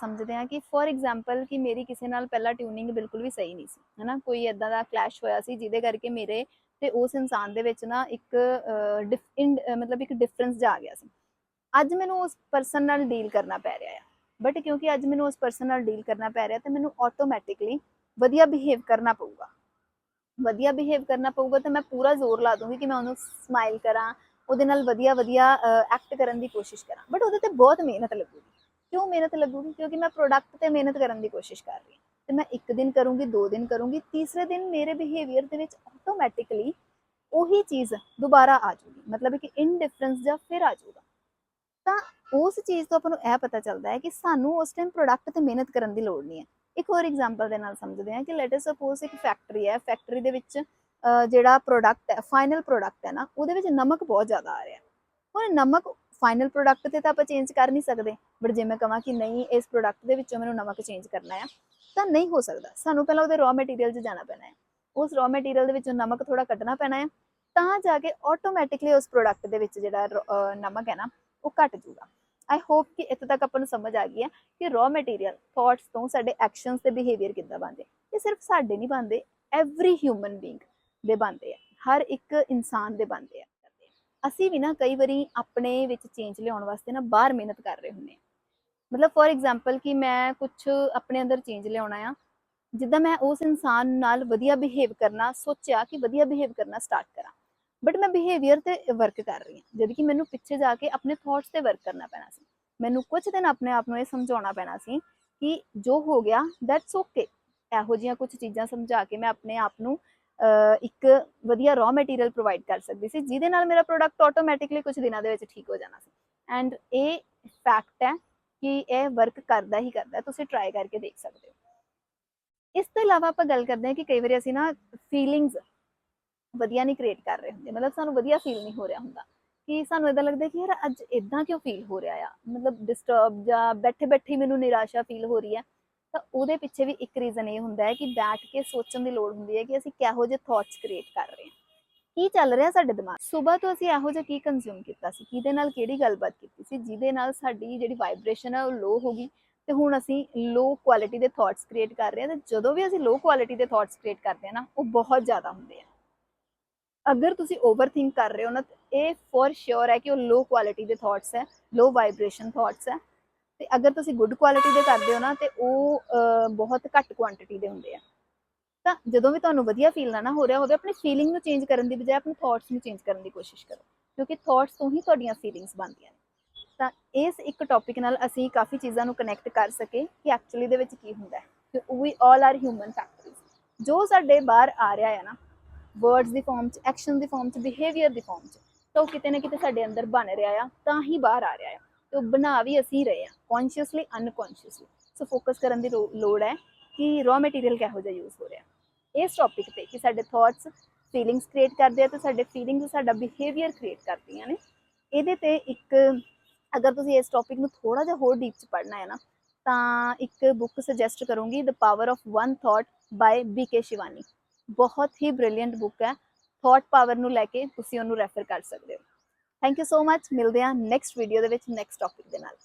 ਸਮਝਦੇ ਹਾਂ ਕਿ ਫੋਰ ਐਗਜ਼ਾਮਪਲ ਕਿ ਮੇਰੀ ਕਿਸੇ ਨਾਲ ਪਹਿਲਾਂ ਟਿਊਨਿੰਗ ਬਿਲਕੁਲ ਵੀ ਸਹੀ ਨਹੀਂ ਸੀ, ਹਨਾ? ਕੋਈ ਇਦਾਂ ਦਾ ਕਲੈਸ਼ ਹੋਇਆ ਸੀ ਜਿਹਦੇ ਕਰਕੇ ਮੇਰੇ ਤੇ ਉਸ ਇਨਸਾਨ ਦੇ ਵਿੱਚ ਨਾ ਇੱਕ ਡਿਫ- ਇਨ- ਮਤਲਬ ਇੱਕ ਡਿਫਰੈਂਸ ਜਾ ਆ ਗਿਆ ਸੀ। ਅੱਜ ਮੈਨੂੰ ਉਸ ਪਰਸਨ ਨਾਲ ਡੀਲ ਕਰਨਾ ਪੈ ਰਿਹਾ ਹੈ ਬਟ ਕਿਉਂਕਿ ਅੱਜ ਮੈਨੂੰ ਉਸ ਪਰਸਨ ਨਾਲ ਡੀਲ ਕਰਨਾ ਪੈ ਰਿਹਾ ਤੇ ਮੈਨੂੰ ਆਟੋਮੈਟਿਕਲੀ ਵਧੀਆ ਬਿਹੇਵ ਕਰਨਾ ਪਊਗਾ। ਵਧੀਆ ਬਿਹੇਵ ਕਰਨਾ ਪਊਗਾ ਤਾਂ ਮੈਂ ਪੂਰਾ ਜ਼ੋਰ ਲਾ ਦੂੰਗੀ ਕਿ ਮੈਂ ਉਹਨੂੰ ਸਮਾਈਲ ਕਰਾਂ, ਉਹਦੇ ਨਾਲ ਵਧੀਆ ਵਧੀਆ ਐਕਟ ਕਰਨ ਦੀ ਕੋਸ਼ਿਸ਼ ਕਰਾਂ। ਬਟ ਉਹਦੇ ਤੇ ਬਹੁਤ ਮਿਹਨਤ ਲੱਗੂਗੀ। ਕਿਉਂ ਮਿਹਨਤ ਲੱਗੂਗੀ? ਕਿਉਂਕਿ ਮੈਂ ਪ੍ਰੋਡਕਟ ਤੇ ਮਿਹਨਤ ਕਰਨ ਦੀ ਕੋਸ਼ਿਸ਼ ਕਰ ਰਹੀ ਹਾਂ। ਤੇ ਮੈਂ ਇੱਕ ਦਿਨ ਕਰੂੰਗੀ, ਦੋ ਦਿਨ ਕਰੂੰਗੀ, ਤੀਸਰੇ ਦਿਨ ਮੇਰੇ ਬਿਹੇਵੀਅਰ ਦੇ ਵਿੱਚ ਆਟੋਮੈਟਿਕਲੀ ਉਹੀ ਚੀਜ਼ ਦੁਬਾਰਾ ਆ ਜੂਗੀ ਮਤਲਬ ਕਿ ਇਨਡਿਫਰੈਂਸ ਜਾਂ ਫਿਰ ਆ ਜੂਗਾ ਤਾਂ ਉਸ ਚੀਜ਼ ਤੋਂ ਆਪਾਂ ਨੂੰ ਇਹ ਪਤਾ ਚੱਲਦਾ ਹੈ ਕਿ ਸਾਨੂੰ ਉਸ ਟਾਈਮ ਪ੍ਰੋਡਕਟ ਤੇ ਮਿਹਨਤ ਕਰਨ ਦੀ ਲੋੜ ਨਹੀਂ ਹੈ। ਇੱਕ ਹੋਰ ਐਗਜ਼ਾਮਪਲ ਦੇ ਨਾਲ ਸਮਝਦੇ ਹਾਂ ਕਿ ਲੈਟ ਅਸ ਸਪੋਜ਼ ਇੱਕ ਫੈਕਟਰੀ ਹੈ। ਫੈਕਟਰੀ ਦੇ ਵਿੱਚ ਜਿਹੜਾ ਪ੍ਰੋਡਕਟ ਹੈ ਫਾਈਨਲ ਪ੍ਰੋਡਕਟ ਹੈ ਨਾ, ਉਹਦੇ ਵਿੱਚ ਨਮਕ ਬਹੁਤ ਜ਼ਿਆਦਾ ਆ ਰਿਹਾ। ਹੁਣ ਨਮਕ ਫਾਈਨਲ ਪ੍ਰੋਡਕਟ ਤੇ ਤਾਂ ਆਪਾਂ ਚੇਂਜ ਕਰ ਨਹੀਂ ਸਕਦੇ। ਬਟ ਜੇ ਮੈਂ ਕਹਾਂ ਕਿ ਨਹੀਂ, ਇਸ ਪ੍ਰੋਡਕਟ ਦੇ ਵਿੱਚੋਂ ਮੈਨੂੰ ਨਮਕ ਚੇਂਜ ਕਰਨਾ ਹੈ ਤਾਂ ਨਹੀਂ ਹੋ ਸਕਦਾ। ਸਾਨੂੰ ਪਹਿਲਾਂ ਉਹਦੇ ਰॉ ਮਟੀਰੀਅਲ 'ਚ ਜਾਣਾ ਪੈਣਾ ਹੈ ਉਸ ਰॉ ਮਟੀਰੀਅਲ ਦੇ ਵਿੱਚੋਂ ਨਮਕ ਥੋੜਾ ਕੱਢਣਾ ਪੈਣਾ ਹੈ ਤਾਂ ਜਾ ਕੇ ਆਟੋਮੈਟਿਕਲੀ ਉਸ ਪ੍ਰੋਡਕਟ ਦੇ ਵਿੱਚ ਜਿਹੜਾ ਰ- ਨਮਕ ਹੈ ਨਾ, ਉਹ ਘਟ ਜਾਊਗਾ। ਆਈ ਹੋਪ ਕਿ ਇੱਥੇ ਤੱਕ ਆਪਾਂ ਨੂੰ ਸਮਝ ਆ ਗਈ ਹੈ ਕਿ ਰॉ ਮਟੀਰੀਅਲ ਥਾਟਸ ਤੋਂ ਸਾਡੇ ਐਕਸ਼ਨਸ ਤੇ ਬਿਹੇਵੀਅਰ ਕਿੱਦਾਂ ਬਣਦੇ। ਇਹ ਸਿਰਫ ਸਾਡੇ ਨਹੀਂ ਬਣਦੇ ਐਵਰੀ ਹਿਊਮਨ ਬੀਇੰਗ ਦੇ ਬਣਦੇ ਆ। ਹਰ ਇੱਕ ਇਨਸਾਨ ਦੇ ਬਣਦੇ ਆ। ਅਸੀਂ ਵੀ ਨਾ ਕਈ ਵਾਰੀ ਆਪਣੇ ਵਿੱਚ ਚੇਂਜ ਲਿਆਉਣ ਵਾਸਤੇ ਨਾ ਬਾਹਰ ਮਿਹਨਤ ਕਰ ਰਹੇ ਹੁੰਦੇ ਆ ਮਤਲਬ ਫੋਰ ਐਗਜ਼ਾਮਪਲ ਕਿ ਮੈਂ ਕੁਝ ਆਪਣੇ ਅੰਦਰ ਚੇਂਜ ਲਿਆਉਣਾ ਆ, ਜਿੱਦਾਂ ਮੈਂ ਉਸ ਇਨਸਾਨ ਨਾਲ ਵਧੀਆ ਬਿਹੇਵ ਕਰਨਾ, ਸੋਚਿਆ ਕਿ ਵਧੀਆ ਬਿਹੇਵ ਕਰਨਾ ਸਟਾਰਟ ਕਰਾਂ। ਬਟ ਮੈਂ ਬਿਹੇਵੀਅਰ ਤੇ ਵਰਕ ਕਰ ਰਹੀ ਹਾਂ, ਜਦ ਕਿ ਮੈਨੂੰ ਪਿੱਛੇ ਜਾ ਕੇ ਆਪਣੇ ਥਾਟਸ ਤੇ ਵਰਕ ਕਰਨਾ ਪੈਣਾ ਸੀ। ਮੈਨੂੰ ਕੁਝ ਦਿਨ ਆਪਣੇ ਆਪ ਨੂੰ ਇਹ ਸਮਝਾਉਣਾ ਪੈਣਾ ਸੀ ਕਿ ਜੋ ਹੋ ਗਿਆ ਦੈਟਸ ਓਕੇ ਇਹੋ ਜਿਹੀਆਂ ਕੁਝ ਚੀਜ਼ਾਂ ਸਮਝਾ ਕੇ ਮੈਂ ਆਪਣੇ ਆਪ ਨੂੰ ਇੱਕ ਵਧੀਆ ਰॉ ਮਟੀਰੀਅਲ ਪ੍ਰੋਵਾਈਡ ਕਰ ਸਕਦੀ ਸੀ, ਜਿਹਦੇ ਨਾਲ ਮੇਰਾ ਪ੍ਰੋਡਕਟ ਆਟੋਮੈਟਿਕਲੀ ਕੁਝ ਦਿਨਾਂ ਦੇ ਵਿੱਚ ਠੀਕ ਹੋ ਜਾਣਾ ਸੀ। ਐਂਡ ਇਹ ਫੈਕਟ ਹੈ ਕਿ ਇਹ ਵਰਕ ਕਰਦਾ ਹੀ ਕਰਦਾ ਤੁਸੀਂ ਟਰਾਈ ਕਰਕੇ ਦੇਖ ਸਕਦੇ ਹੋ। ਇਸ ਤੋਂ ਇਲਾਵਾ ਆਪਾਂ ਗੱਲ ਕਰਦੇ ਹਾਂ ਕਿ ਕਈ ਵਾਰੀ ਅਸੀਂ ਨਾ ਫੀਲਿੰਗਸ ਵਧੀਆ ਨਹੀਂ ਕ੍ਰੀਏਟ ਕਰ ਰਹੇ ਹੁੰਦੇ, ਮਤਲਬ ਸਾਨੂੰ ਵਧੀਆ ਫੀਲ ਨਹੀਂ ਹੋ ਰਿਹਾ ਹੁੰਦਾ। ਕਿ ਸਾਨੂੰ ਇਦਾਂ ਲੱਗਦਾ ਕਿ ਯਾਰ ਅੱਜ ਇਦਾਂ ਕਿਉਂ ਫੀਲ ਹੋ ਰਿਹਾ ਆ? ਮਤਲਬ ਡਿਸਟਰਬ ਜਾਂ ਬੈਠੇ ਬੈਠੇ ਮੈਨੂੰ ਨਿਰਾਸ਼ਾ ਫੀਲ ਹੋ ਰਹੀ ਹੈ। ਤਾਂ ਉਹਦੇ ਪਿੱਛੇ ਵੀ ਇੱਕ ਰੀਜ਼ਨ ਇਹ ਹੁੰਦਾ ਹੈ ਕਿ ਬੈਠ ਕੇ ਸੋਚਣ ਦੀ ਲੋੜ ਹੁੰਦੀ ਹੈ ਕਿ ਅਸੀਂ ਕਿਹੋ ਜਿਹੇ ਥਾਟਸ ਕ੍ਰੀਏਟ ਕਰ ਰਹੇ ਹਾਂ। ਕੀ ਚੱਲ ਰਿਹਾ ਸਾਡੇ ਦਿਮਾਗ ਸਵੇਰ ਤੋਂ ਅਸੀਂ ਇਹੋ ਜਿਹਾ ਕੀ ਕੰਜ਼ਿਊਮ ਕੀਤਾ ਸੀ? ਕਿਹਦੇ ਨਾਲ ਕਿਹੜੀ ਗੱਲਬਾਤ ਕੀਤੀ ਸੀ? ਜਿਹਦੇ ਨਾਲ ਸਾਡੀ ਜਿਹੜੀ ਵਾਈਬ੍ਰੇਸ਼ਨ ਹੈ ਉਹ ਲੋ ਹੋ ਗਈ ਤੇ ਹੁਣ ਅਸੀਂ ਲੋ ਕੁਆਲਿਟੀ ਦੇ ਥਾਟਸ ਕ੍ਰੀਏਟ ਕਰ ਰਹੇ ਹਾਂ ਤੇ ਜਦੋਂ ਵੀ ਅਸੀਂ ਲੋ ਕੁਆਲਿਟੀ ਦੇ ਥਾਟਸ ਕ੍ਰੀਏਟ ਕਰਦੇ ਹਾਂ ਨਾ, ਉਹ ਬਹੁਤ ਜ਼ਿਆਦਾ ਹੁੰਦੇ ਆ। ਅਗਰ ਤੁਸੀਂ ਓਵਰ ਥਿੰਕ ਕਰ ਰਹੇ ਹੋ ਨਾ ਇਹ ਫੋਰ ਸ਼ੋਰ ਹੈ ਕਿ ਉਹ ਲੋ ਕੁਆਲਿਟੀ ਦੇ ਥਾਟਸ ਹੈ ਲੋ ਵਾਈਬ੍ਰੇਸ਼ਨ ਥਾਟਸ ਹੈ। ਤੇ ਅਗਰ ਤੁਸੀਂ ਗੁੱਡ ਕੁਆਲਿਟੀ ਦੇ ਕਰਦੇ ਹੋ ਨਾ ਤੇ ਉਹ ਬਹੁਤ ਘੱਟ ਕੁਆਂਟੀਟੀ ਦੇ ਹੁੰਦੇ ਆ। ਤਾਂ ਜਦੋਂ ਵੀ ਤੁਹਾਨੂੰ ਵਧੀਆ ਫੀਲ ਨਾ ਨਾ ਹੋ ਰਿਹਾ ਹੋਵੇ, ਆਪਣੀ ਫੀਲਿੰਗ ਨੂੰ ਚੇਂਜ ਕਰਨ ਦੀ ਬਜਾਏ ਆਪਣੇ ਥਾਟਸ ਨੂੰ ਚੇਂਜ ਕਰਨ ਦੀ ਕੋਸ਼ਿਸ਼ ਕਰੋ, ਕਿਉਂਕਿ ਥਾਟਸ ਤੋਂ ਹੀ ਤੁਹਾਡੀਆਂ ਫੀਲਿੰਗਸ ਬਣਦੀਆਂ ਨੇ। ਤਾਂ ਇਸ ਇੱਕ ਟੌਪਿਕ ਨਾਲ ਅਸੀਂ ਕਾਫੀ ਚੀਜ਼ਾਂ ਨੂੰ ਕਨੈਕਟ ਕਰ ਸਕੇ ਕਿ ਐਕਚੁਅਲੀ ਦੇ ਵਿੱਚ ਕੀ ਹੁੰਦਾ ਹੈ। We all are human factories ਜੋ ਸਾਡੇ ਬਾਹਰ ਆ ਰਿਹਾ ਹੈ ਨਾ ਵਰਡਸ ਦੀ ਫਾਰਮ 'ਚ ਐਕਸ਼ਨ ਦੀ ਫਾਰਮ 'ਚ ਬਿਹੇਵੀਅਰ ਦੀ ਫਾਰਮ 'ਚ, ਤਾਂ ਉਹ ਕਿਤੇ ਨਾ ਕਿਤੇ ਸਾਡੇ ਅੰਦਰ ਬਣ ਰਿਹਾ ਆ, ਤਾਂ ਹੀ ਬਾਹਰ ਆ ਰਿਹਾ ਆ। ਤੇ ਉਹ ਬਣਾ ਵੀ ਅਸੀਂ ਰਹੇ ਆ ਕੌਨਸ਼ੀਅਸਲੀ ਅਨਕੌਨਸ਼ੀਅਸਲੀ ਸੋ ਫੋਕਸ ਕਰਨ ਦੀ ਲੋ- ਲੋੜ ਹੈ ਕਿ ਰॉ ਮਟੀਰੀਅਲ ਕਿਹੋ ਜਿਹਾ ਯੂਜ਼ ਹੋ ਰਿਹਾ। ਇਸ ਟੌਪਿਕ ਤੇ ਕਿ ਸਾਡੇ ਥਾਟਸ ਫੀਲਿੰਗਸ ਕ੍ਰੀਏਟ ਕਰਦੇ ਆ ਤੇ ਸਾਡੇ ਫੀਲਿੰਗਸ ਸਾਡਾ ਬਿਹੇਵੀਅਰ ਕ੍ਰੀਏਟ ਕਰਦੀਆਂ ਨੇ। ਇਹਦੇ ਤੇ ਇੱਕ, ਅਗਰ ਤੁਸੀਂ ਇਸ ਟੌਪਿਕ ਨੂੰ ਥੋੜਾ ਜਿਹਾ ਹੋਰ ਡੀਪ ਚ ਪੜ੍ਹਨਾ ਹੈ ਨਾ, ਤਾਂ ਇੱਕ ਬੁੱਕ ਸੁਜੈਸਟ ਕਰੂੰਗੀ the power of one thought by BK Shivani ਬਹੁਤ ਹੀ ਬ੍ਰਿਲੀਅੰਟ ਬੁੱਕ ਹੈ। ਥਾਟ ਪਾਵਰ ਨੂੰ ਲੈ ਕੇ ਤੁਸੀਂ ਉਹਨੂੰ ਰੈਫਰ ਕਰ ਸਕਦੇ ਹੋ। ਥੈਂਕ ਯੂ ਸੋ ਮਚ ਮਿਲਦੇ ਹਾਂ ਨੈਕਸਟ ਵੀਡੀਓ ਦੇ ਵਿੱਚ ਨੈਕਸਟ ਟੌਪਿਕ ਦੇ ਨਾਲ